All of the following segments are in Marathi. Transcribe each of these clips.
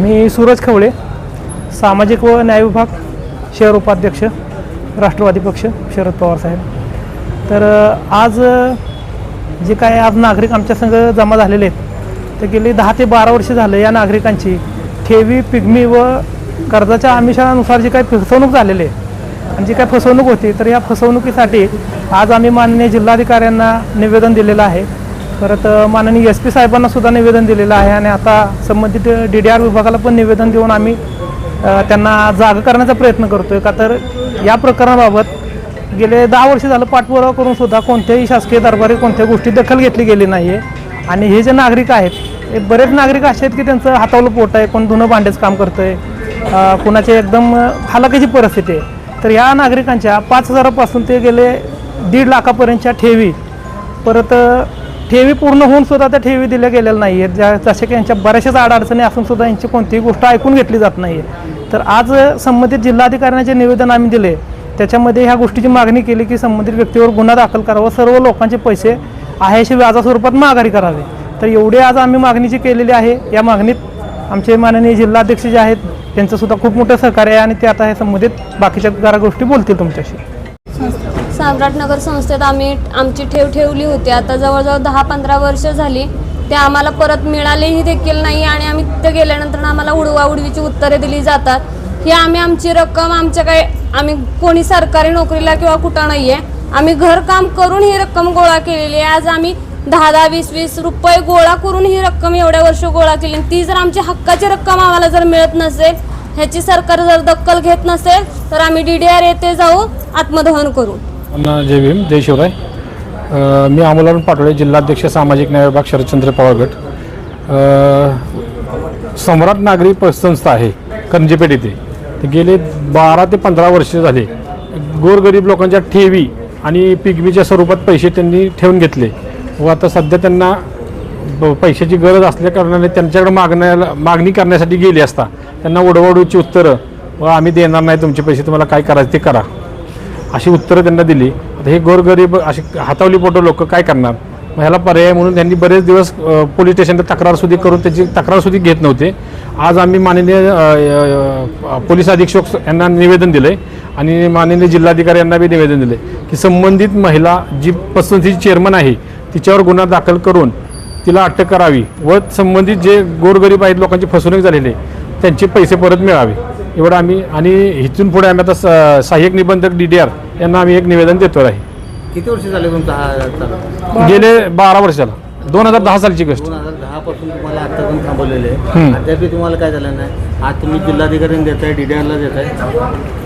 मी सूरज खवळे सामाजिक व न्याय विभाग शहर उपाध्यक्ष राष्ट्रवादी पक्ष शरद पवार साहेब. तर आज जे काय आज नागरिक आमच्या संघ जमा झालेले आहेत ते गेली दहा ते बारा वर्ष झालं या नागरिकांची ठेवी पिगमी व कर्जाच्या आमिषानुसार जी काही फसवणूक झालेली आहे आणि जी काय फसवणूक होती तर या फसवणुकीसाठी आज आम्ही माननीय जिल्हाधिकाऱ्यांना निवेदन दिलेलं आहे. परत माननीय एस पी साहेबांना सुद्धा निवेदन दिलेलं आहे आणि आता संबंधित डी डी आर विभागाला पण निवेदन देऊन आम्ही त्यांना जागा करण्याचा प्रयत्न करतोय. का तर या प्रकरणाबाबत गेले दहा वर्ष झालं पाठपुरावा करून सुद्धा कोणत्याही शासकीय दरबारी कोणत्या गोष्टी दखल घेतली गेली नाही आहे आणि हे जे नागरिक आहेत हे बरेच नागरिक असे आहेत की त्यांचं हातावलं पोट आहे कोण धुणं भांडेच काम करतं आहे कुणाचे एकदम हालाकीची परिस्थिती आहे. तर या नागरिकांच्या पाच हजारापासून ते गेले दीड लाखापर्यंतच्या ठेवी परत ठेवी पूर्ण होऊन सुद्धा त्या ठेवी दिल्या गेलेल्या नाही आहेत ज्या जसे की यांच्या बऱ्याचशाच अडचणी असून सुद्धा यांची कोणतीही गोष्ट ऐकून घेतली जात नाही आहे तर आज संबंधित जिल्हाधिकाऱ्यांना जे निवेदन आम्ही दिले त्याच्यामध्ये ह्या गोष्टीची मागणी केली की संबंधित व्यक्तीवर गुन्हा दाखल करावा. सर्व लोकांचे पैसे आहेशी व्याजा स्वरूपात माघारी करावे. तर एवढी आज आम्ही मागणी जी केलेली आहे या मागणीत आमचे माननीय जिल्हाध्यक्ष जे आहेत त्यांचंसुद्धा खूप मोठं सहकार्य आहे आणि ते आता हे संबंधित बाकीच्या जरा गोष्टी बोलतील तुमच्याशी. सम्राटनगर संस्थेत आम्ही आमची ठेव ठेवली होती. आता जवळजवळ दहा पंधरा वर्ष झाली. ते आम्हाला परत मिळालेही देखील नाही आणि आम्ही तिथे गेल्यानंतर आम्हाला उडवाउडवीची उत्तरे दिली जातात. ही आम्ही आमची रक्कम आमच्या काय आम्ही कोणी सरकारी नोकरीला किंवा कुठं नाही आहे आम्ही घरकाम करून ही रक्कम गोळा केलेली आहे. आज आम्ही दहा दहा वीस वीस रुपये गोळा करून ही रक्कम एवढ्या वर्ष गोळा केली. आणि ती जर आमची हक्काची रक्कम आम्हाला जर मिळत नसेल ह्याची सरकार जर दखल घेत नसेल तर आम्ही डी डी आर येथे जाऊ आत्मदहन करू. अण्णा जय भीम जय शिवराय. मी अमोलावरून पाटोळे जिल्हाध्यक्ष सामाजिक न्याय विभाग शरदचंद्र पवार गट. सम्राट नागरी संस्था आहे करंजीपेठ येथे गेले बारा ते पंधरा वर्ष झाले. गोरगरीब लोकांच्या ठेवी आणि पिगमीच्या स्वरूपात पैसे त्यांनी ठेवून घेतले. व आता सध्या त्यांना ब- पैशाची गरज असल्या कारणाने त्यांच्याकडे मागण्याला मागणी करण्यासाठी गेली असता त्यांना ओढवाडूची उत्तरं व आम्ही देणार नाही तुमचे पैसे तुम्हाला काय करायचं ते करा. अशी उत्तरं त्यांना दिली. आता हे गोरगरीब अशी हातावली पोटं लोक काय करणार? मग ह्याला पर्याय म्हणून त्यांनी बरेच दिवस पोलीस स्टेशनला तक्रारसुद्धी करून त्याची तक्रारसुद्धी घेत नव्हते. आज आम्ही माननीय पोलीस अधीक्षक यांना निवेदन दिलं आहे आणि माननीय जिल्हाधिकारी यांना बी निवेदन दिले की संबंधित महिला जी पसंतीची चेअरमन आहे तिच्यावर गुन्हा दाखल करून तिला अटक करावी व संबंधित जे गोरगरीब आहेत लोकांची फसवणूक झालेली आहे त्यांचे पैसे परत मिळावे. एवढं आम्ही आणि इथून पुढे आम्ही आता सहाय्यक निबंधक डी डी आर यांना आम्ही एक निवेदन देतो आहे किती वर्ष झाले तुमचा हा चालू? गेले बारा वर्षाला. दोन हजार दहा सालची गोष्ट. दोन हजार दहा पासून तुम्हाला आता पण थांबवलेले आहे. अद्याप तुम्हाला काय झालं नाही. आज तुम्ही जिल्हाधिकाऱ्यांना देताय आरला देताय.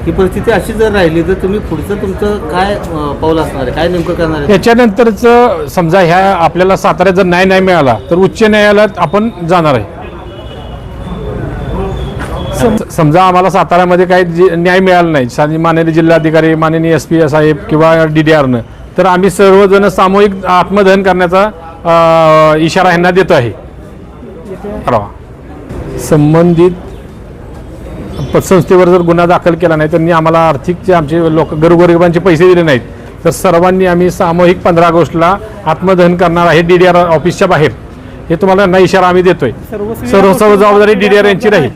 ही परिस्थिती अशी जर राहिली तर तुम्ही पुढचं तुमचं काय अं, पाऊल असणार आहे? काय नेमकं करणार आहे? त्याच्यानंतरच समजा ह्या आपल्याला साताऱ्यात जर न्याय नाही मिळाला तर उच्च न्यायालयात आपण जाणार आहे. समजा आम्हाला साताऱ्यामध्ये काही न्याय मिळाला नाही माननीय जिल्हाधिकारी माननीय एस पी साहेब किंवा डी डी आरनं तर आम्ही सर्वजण सामूहिक आत्मदहन करण्याचा इशारा ह्यांना देतो आहे. संबंधित पतसंस्थेवर जर गुन्हा दाखल केला नाही त्यांनी आम्हाला आर्थिक जे आमचे लोक गरगरिबांचे पैसे दिले नाहीत तर सर्वांनी आम्ही सामूहिक पंधरा ऑगस्टला आत्मदहन करणार आहे डी डी आर ऑफिसच्या बाहेर. हे तुम्हाला यांना इशारा आम्ही देतोय. सर्व सर्व सर्व जबाबदारी डी डी आर यांची राहील.